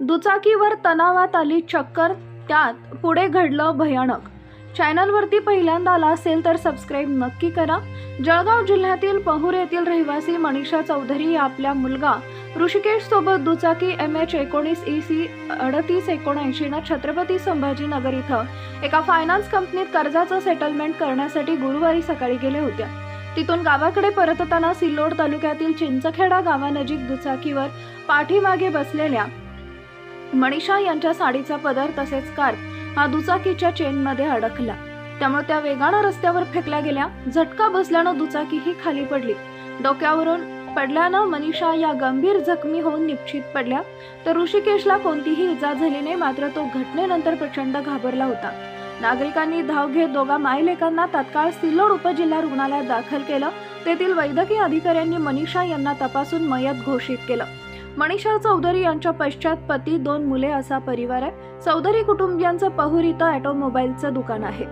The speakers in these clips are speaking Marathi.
दुचाकीवर तणावात आली चक्कर त्यात पुढे घडलं भयानक. चॅनलवरती पहिल्यांदा आला असेल तर सबस्क्राईब नक्की करा. जळगाव जिल्ह्यातील पहूर येथील रहिवासी मनीषा चौधरी या आपल्या मुलगा ऋषिकेश सोबत दुचाकी एम एच एकोणीस ई सी अडतीस एकोणऐंशीनं छत्रपती संभाजीनगर इथं एका फायनान्स कंपनीत कर्जाचं सेटलमेंट करण्यासाठी गुरुवारी सकाळी गेले होत्या. तिथून गावाकडे परतताना सिल्लोड तालुक्यातील चिंचखेडा गावानजीक दुचाकीवर पाठीमागे बसलेल्या मनीषा यांच्या साडीचा पदर तसेच स्कार्फ हा दुचाकीच्या चेनमध्ये अडकला. त्यामुळे त्या वेगानं रस्त्यावर फेकल्या गेल्या. झटका बसल्यानं दुचाकीही खाली पडली. डोक्यावरून पडल्यानं मनीषा या गंभीर जखमी होऊन निश्चित पडल्या. तर ऋषिकेशला कोणतीही इजा झाली नाही मात्र तो घटनेनंतर प्रचंड घाबरला होता. नागरिकांनी धाव घेत दोघा मायलेकांना तात्काळ सिल्लोड उपजिल्हा रुग्णालयात दाखल केलं. तेथील वैद्यकीय अधिकाऱ्यांनी मनीषा यांना तपासून मयत घोषित केलं. मनीषा चौधरी यांच्या पश्चात पती दोन मुले असा परिवार आहे. चौधरी कुटुंबियांचं पहूर इथं ऑटोमोबाईलचं दुकान आहे.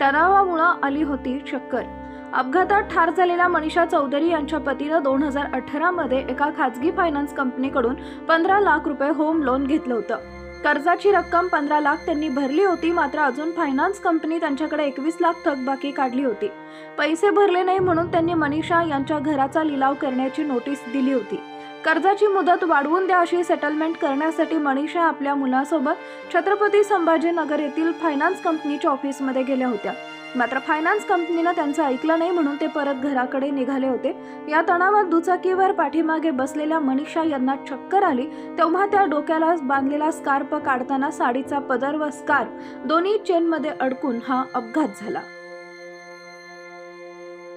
तणावामुळं आली होती चक्कर. अपघातात ठार झालेल्या मनीषा चौधरी यांच्या पतीनं दोन हजार अठरामध्ये एका खाजगी फायनान्स कंपनीकडून पंधरा लाख रुपये होम लोन घेतलं होतं. कर्जाची रक्कम पंधरा लाख त्यांनी भरली होती मात्र अजून फायनान्स कंपनी त्यांच्याकडे एकवीस लाख थकबाकी काढली होती. पैसे भरले नाही म्हणून त्यांनी मनीषा यांच्या घराचा लिलाव करण्याची नोटीस दिली होती. कर्जाची मुदत वाढवून द्या अशी सेटलमेंट करण्यासाठी मनीषा आपल्या मुलासोबत छत्रपती संभाजीनगर येथील फायनान्स कंपनीच्या ऑफिसमध्ये गेल्या होत्या. मात्र फायनान्स कंपनीनं त्यांचं ऐकलं नाही म्हणून ते परत घराकडे निघाले होते. या तणावात दुचाकीवर पाठीमागे बसलेल्या मनीषा यांना चक्कर आली. तेव्हा त्या डोक्याला बांधलेला स्कार्प काढताना साडीचा पदर व स्कार्फ दोन्ही चेनमध्ये अडकून हा अपघात झाला.